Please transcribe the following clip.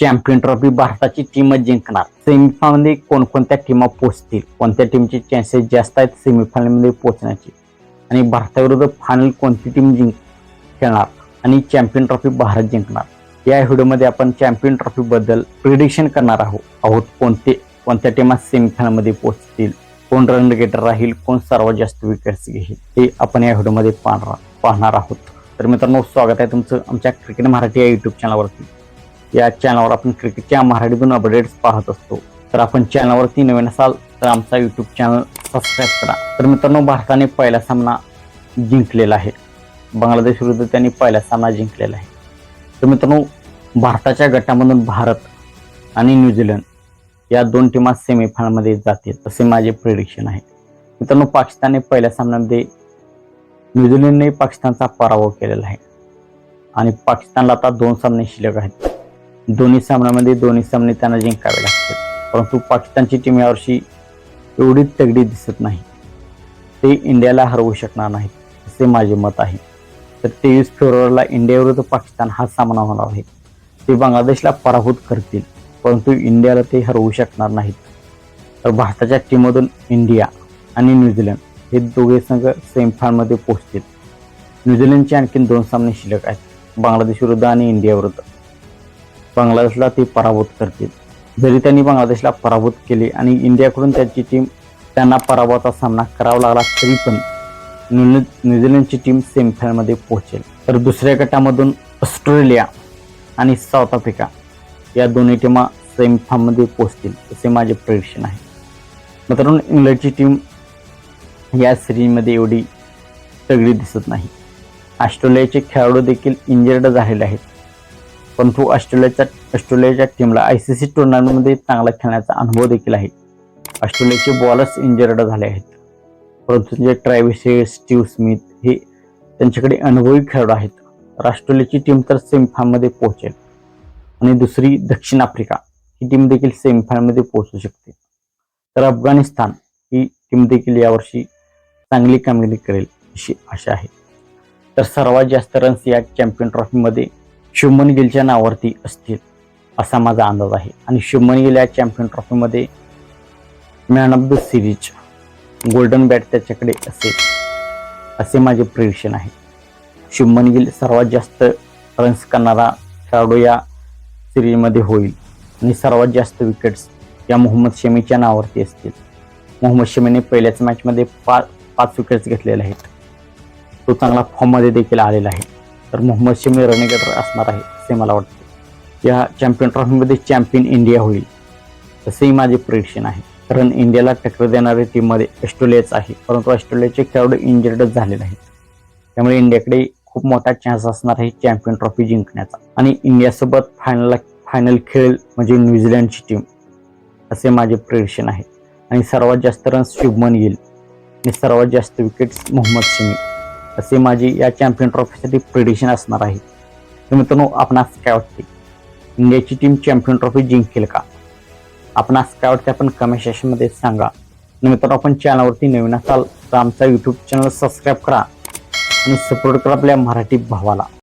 Champion trophy भारताची टीमच जिंकणार. सेमीफायनलमध्ये कोणकोणत्या टीमा पोहोचतील? कोणत्या टीमचे चान्सेस जास्त आहेत सेमीफायनलमध्ये पोहोचण्याचे? आणि भारताविरुद्ध फायनल कोणती टीम जिंक खेळणार? आणि चॅम्पियन ट्रॉफी भारत जिंकणार? या व्हिडिओमध्ये आपण चॅम्पियन ट्रॉफीबद्दल प्रिडिक्शन करणार आहोत. आहोत कोणते कोणत्या टीमा सेमीफायनलमध्ये पोहोचतील? कोण रन गेटर राहील? कोण सर्वात जास्त विकेट्स घेईल? हे आपण या व्हिडिओमध्ये पाहणार पाहणार आहोत. तर मित्रांनो स्वागत आहे तुमचं आमच्या क्रिकेट मराठी या युट्यूब चॅनलवरती या चॅनलवर आपण क्रिकेटच्या मराठीतून अपडेट्स पाहत असतो. तर आपण चॅनलवरती नवीन असाल तर आमचा यूट्यूब चॅनल सबस्क्राईब करा. तर मित्रांनो भारताने पहिला सामना जिंकलेला आहे. बांगलादेश विरुद्ध त्यांनी पहिला सामना जिंकलेला आहे. तर मित्रांनो भारताच्या गटामधून भारत आणि न्यूझीलंड या दोन टीमा सेमीफायनलमध्ये जातील असे माझे प्रिडिक्शन आहे. मित्रांनो पाकिस्तानने पहिल्या सामन्यामध्ये न्यूझीलंडने पाकिस्तानचा पराभव केलेला आहे. आणि पाकिस्तानला आता दोन सामने शिल्लक आहेत. दोन्ही सामन्यामध्ये दोन्ही सामने त्यांना जिंकावे लागतील परंतु पाकिस्तानची टीम यावर्षी एवढी तगडी दिसत नाही. ते इंडियाला हरवू शकणार नाहीत असे माझे मत आहे. तर तेवीस फेब्रुवारीला इंडियाविरुद्ध पाकिस्तान हा सामना होणार आहे. ते बांगलादेशला पराभूत करतील परंतु इंडियाला ते हरवू शकणार नाहीत. तर भारताच्या टीममधून इंडिया आणि न्यूझीलंड हे दोघे संघ सेमीफायनलमध्ये पोहोचतील. न्यूझीलंडचे आणखी दोन सामने शिल्लक आहेत बांगलादेश विरुद्ध आणि इंडियाविरुद्ध बांगलादेशला ते पराभूत करतील. जरी त्यांनी बांगलादेशला पराभूत केले आणि इंडियाकडून त्यांची टीम त्यांना पराभवाचा सामना करावा लागला तरी पण न्यू न्यूझीलंडची टीम सेमीफायनलमध्ये पोहोचेल. तर दुसऱ्या गटामधून ऑस्ट्रेलिया आणि साऊथ आफ्रिका या दोन्ही टीमा सेमीफायनलमध्ये पोहोचतील असे माझे प्रेडिक्शन आहे. मित्रांनो इंग्लंडची टीम या सिरीजमध्ये एवढी तगडी दिसत नाही. ऑस्ट्रेलियाचे खेळाडू देखील इंजर्ड झालेले आहेत. परंतु ऑस्ट्रेलियाच्या ऑस्ट्रेलियाच्या टीमला आय सी सी टुर्नामेंटमध्ये चांगला खेळण्याचा अनुभव देखील आहे. ऑस्ट्रेलियाचे बॉलर्स इंजर्ड झाले आहेत. परंतु जे ट्रॅव्हिस स्टीव स्मिथ हे त्यांच्याकडे अनुभवी खेळाडू आहेत. ऑस्ट्रेलियाची टीम तर सेमीफायनलमध्ये पोहोचेल. आणि दुसरी दक्षिण आफ्रिका ही टीम देखील सेमीफायनलमध्ये पोहोचू शकते. तर अफगाणिस्तान ही टीम देखील यावर्षी चांगली कामगिरी करेल अशी आशा आहे. तर सर्वात जास्त रन्स या चॅम्पियन ट्रॉफीमध्ये शुभमन गिलच्या नावावरती असतील असा माझा अंदाज आहे. आणि शुभमन गिल या champion ट्रॉफीमध्ये man of the series golden bat त्याच्याकडे असेल असे माझे प्रिडिक्शन आहे. शुभमन गिल सर्वात जास्त रन्स करणारा खेळाडू या सिरीजमध्ये होईल. आणि सर्वात जास्त विकेट्स या मोहम्मद शमीच्या नावावरती असतील. मोहम्मद शमीने पहिल्याच मॅचमध्ये पा पाच विकेट्स घेतलेले आहेत. तो चांगला फॉर्ममध्ये देखील आलेला आहे. तर मोहम्मद शमी रनिंगेटर असणार आहे असे मला वाटते. या चॅम्पियन ट्रॉफीमध्ये चॅम्पियन इंडिया होईल. असेही माझे प्रिडिक्शन आहे. कारण इंडियाला टक्कर देणारी टीममध्ये ऑस्ट्रेलियाच आहे. परंतु ऑस्ट्रेलियाचे खेळाडू इंजर्डच झालेले आहेत. त्यामुळे इंडियाकडे खूप मोठा चान्स असणार आहे चॅम्पियन ट्रॉफी जिंकण्याचा. आणि इंडियासोबत फायनलला फायनल खेळ म्हणजे न्यूझीलंडची टीम असे माझे प्रिडिक्शन आहे. आणि सर्वात जास्त रन्स शुभमन येईल आणि सर्वात जास्त विकेट्स मोहम्मद शमी. असे माझे या चॅम्पियन ट्रॉफीसाठी प्रिडिक्शन असणार आहे. तर मित्रांनो आपणास काय वाटते इंडियाची टीम चॅम्पियन ट्रॉफी जिंकेल का? आपणास काय वाटते आपण कमेंट सेक्शनमध्ये सांगा. मित्रांनो आपण चॅनलवरती नवीन असाल तर आमचा यूट्यूब चॅनल सबस्क्राईब करा. आणि सपोर्ट करा आपल्या मराठी भावाला.